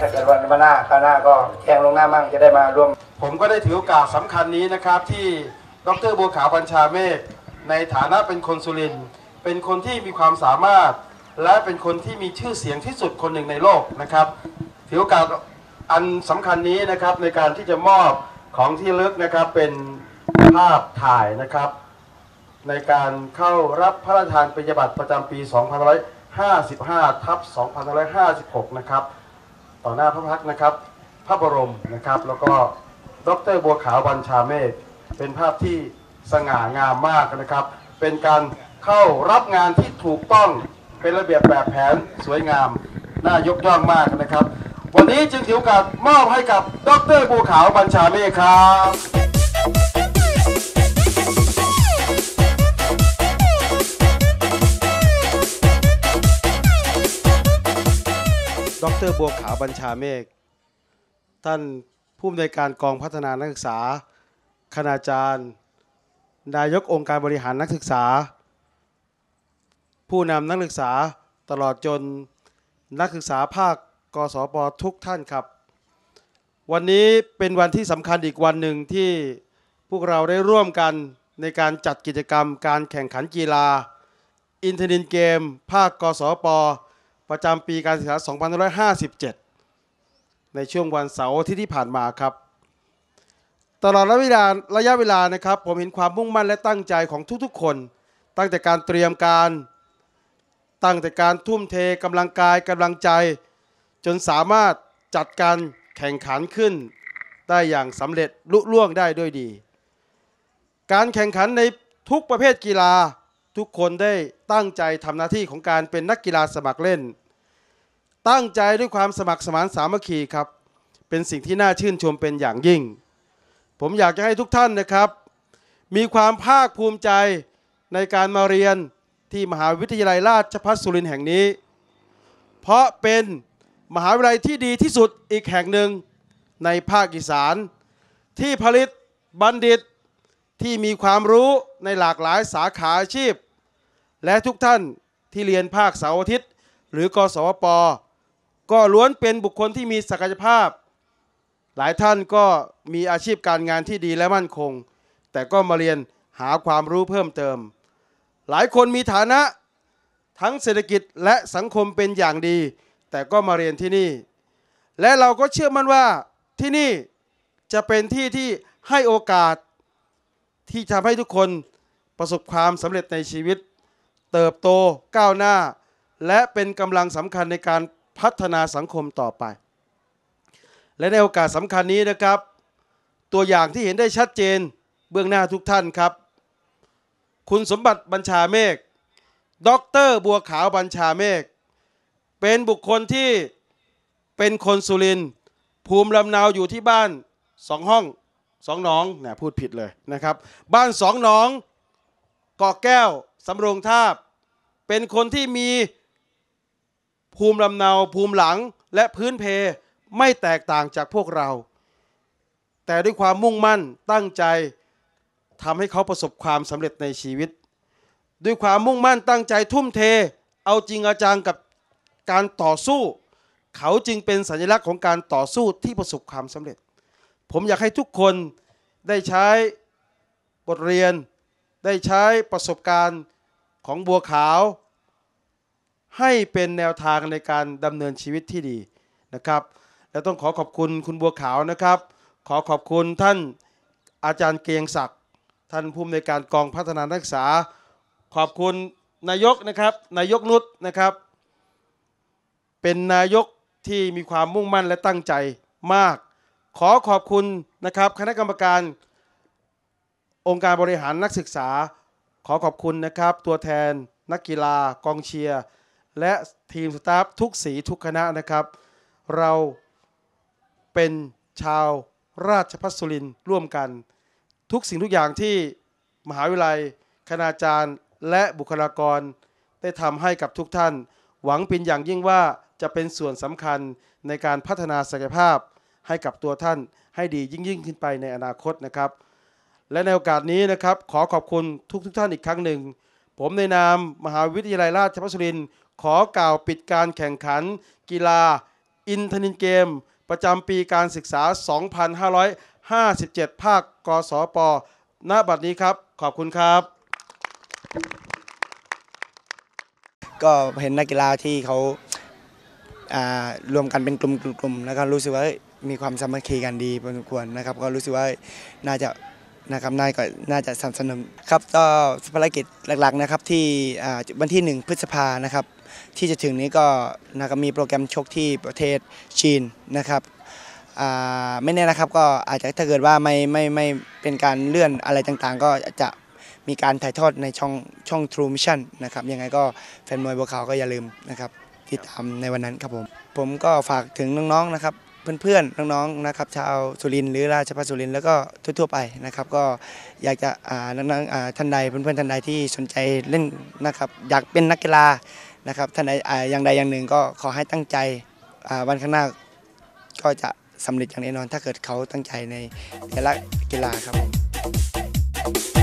ถ้าเกิดวันมาหน้าคราวหน้าก็แข่งลงหน้ามั่งจะได้มาร่วม ผมก็ได้ถือโอกาสสำคัญนี้นะครับที่ดรบัวขาวบัญชาเมฆในฐานะเป็นคนสุรินทร์ เป็นคนที่มีความสามารถ และเป็นคนที่มีชื่อเสียงที่สุดคนหนึ่งในโลกนะครับถือโอกาสอันสำคัญนี้นะครับในการที่จะมอบของที่ลึกนะครับเป็นภาพถ่ายนะครับ ในการเข้ารับพระราชทานปริญญาบัตรประจำปี 2555 ทับ 2556 นะครับ ต่อหน้าพระพักนะครับ พระบรมนะครับ แล้วก็ดรบัวขาวบัญชาเมฆเป็นภาพที่สง่างามมากนะครับ เป็นการ เข้ารับงานที่ถูกต้องเป็นระเบียบแบบแผนสวยงาม น่ายกย่องมากนะครับ วันนี้จึงถือโอกาสมอบให้กับดรบัวขาวบัญชาเมฆครับดรบัวขาวบัญชาเมฆ ท่านผู้อำนวยการกองพัฒนานักศึกษา คณาจารย์ นายกองค์การบริหารนักศึกษา ผู้นำนักศึกษาตลอดจนนักศึกษาภาคกสปทุกท่านครับ วันนี้เป็นวันที่สำคัญอีกวันหนึ่งที่พวกเราได้ร่วมกันในการจัดกิจกรรมการแข่งขันกีฬา อินเทอร์เน็ตเกม ภาคกสปประจำปีการศึกษา 2557 ในช่วงวันเสาร์ที่ที่ผ่านมาครับ ตลอดระยะเวลาระยะเวลานะครับ ผมเห็นความมุ่งมั่นและตั้งใจของทุกๆคน ตั้งแต่การเตรียมการ ตั้งแต่การทุ่มเทกำลังกายกำลังใจ จนสามารถจัดการแข่งขันขึ้น ได้อย่างสำเร็จลุล่วงได้ด้วยดี การแข่งขันในทุกประเภทกีฬาทุกคนได้ตั้งใจทำหน้าที่ของการเป็นนักกีฬาสมัครเล่น ตั้งใจด้วยความสมัครสมานสามัคคีครับ เป็นสิ่งที่น่าชื่นชมเป็นอย่างยิ่ง ผมอยากจะให้ทุกท่านนะครับ มีความภาคภูมิใจในการมาเรียน ที่มหาวิทยาลัยราชภัฏสุรินทร์แห่งนี้ เพราะเป็นมหาวิทยาลัยที่ดีที่สุดอีกแห่งหนึ่งในภาคอีสาน ที่ผลิตบัณฑิตที่มีความรู้ในหลากหลายสาขาอาชีพ และทุกท่านที่เรียนภาคเสาร์อาทิตย์ หรือกสวปก็ล้วนเป็นบุคคลที่มีศักยภาพ หลายท่านก็มีอาชีพการงานที่ดีและมั่นคง แต่ก็มาเรียนหาความรู้เพิ่มเติม หลายคนมีฐานะทั้งเศรษฐกิจและสังคมเป็นอย่างดี แต่ก็มาเรียนที่นี่ และเราก็เชื่อมั่นว่าที่นี่จะเป็นที่ที่ให้โอกาสที่ทำให้ทุกคนประสบความสำเร็จในชีวิต เติบโตก้าวหน้า และเป็นกำลังสำคัญในการพัฒนาสังคมต่อไป และในโอกาสสำคัญนี้นะครับ ตัวอย่างที่เห็นได้ชัดเจนเบื้องหน้าทุกท่านครับ คุณสมบัติบัญชาเมฆด็อกเตอร์บัวขาวบัญชาเมฆเป็นบุคคลที่เป็นคนสุรินทร์ภูมิลำเนาอยู่ที่บ้านสองห้องสองหนองเนี่ยพูดผิดเลยนะครับ บ้านสองหนองเกาะแก้วสำโรงทาบ เป็นคนที่มีภูมิลำเนาภูมิหลังและพื้นเพไม่แตกต่างจากพวกเรา แต่ด้วยความมุ่งมั่นตั้งใจ ทำให้เขาประสบความสำเร็จในชีวิต ด้วยความมุ่งมั่นตั้งใจทุ่มเท เอาจริงเอาจังกับการต่อสู้ เขาจึงเป็นสัญลักษณ์ของการต่อสู้ที่ประสบความสำเร็จ ผมอยากให้ทุกคนได้ใช้บทเรียน ได้ใช้ประสบการณ์ของบัวขาว ให้เป็นแนวทางในการดำเนินชีวิตที่ดีนะครับและต้องขอขอบคุณคุณบัวขาวนะครับ ขอขอบคุณท่านอาจารย์เกียงศักดิ์ ท่านผู้อำนวยการกองพัฒนานักศึกษา ขอบคุณนายกนะครับนายกนุชนะครับ เป็นนายกที่มีความมุ่งมั่นและตั้งใจมาก ขอขอบคุณนะครับ คณะกรรมการองค์การบริหารนักศึกษา ขอขอบคุณนะครับ ตัวแทนนักกีฬากองเชียร์และทีมสตาฟทุกสีทุกคณะนะครับ เราเป็นชาวราชพัฒสุรินร์ร่วมกัน ทุกสิ่งทุกอย่างที่มหาวิทยาลัย คณาจารย์ และบุคลากร ได้ทำให้กับทุกท่าน หวังเป็นอย่างยิ่งว่าจะเป็นส่วนสำคัญในการพัฒนาศักยภาพให้กับตัวท่านให้ดียิ่งยิ่งขึ้นไปในอนาคตนะครับ และในโอกาสนี้นะครับ ขอขอบคุณทุกทุกท่านอีกครั้งหนึ่ง ผมในนามมหาวิทยาลัยราชภัฏสุรินทร์ขอกล่าวปิดการแข่งขัน กีฬา อินทนินเกม ประจำปีการศึกษา 57 ภาค กสปณบัดนี้ครับ ขอบคุณครับ ก็เห็นนักกีฬาที่เขาอ่ารวมกันเป็นกลุ่มๆแล้วก็รู้สึกว่ามีความสามัคคีกันดีพอสมควรนะครับ ก็รู้สึกว่าน่าจะนะครับน่าก็น่าจะสนับสนุนครับก็ภารกิจหลักๆนะครับที่อ่าวันที่ 1 พฤษภานะครับ ที่จะถึงนี้ก็นะครับมีโปรแกรมชกที่ประเทศจีนนะครับ ไม่แน่นะครับก็อาจจะถ้าเกิดว่าไม่ไม่ไม่เป็นการเลื่อนอะไรต่างๆ ก็จะมีการถ่ายทอดในช่องช่อง True Mission นะครับยังไงก็แฟนมวยบัวขาวก็อย่าลืมนะครับติดตามในวันนั้นครับผมผมก็ฝากถึงน้องๆนะครับเพื่อนๆน้องๆนะครับชาวสุรินทร์หรือราชภัฏสุรินทร์แล้วก็ทั่วๆไปนะครับ ก็อยากจะอ่าน้องๆอ่าท่านใดเพื่อนๆท่านใดที่สนใจเล่นนะครับอยากเป็นนักกีฬานะครับท่านใดอย่างใดอย่างหนึ่งก็ขอให้ตั้งใจวันข้างหน้าก็จะ สำเร็จอย่างแน่นอน ถ้าเกิดเขาตั้งใจในแต่ละกีฬาครับผม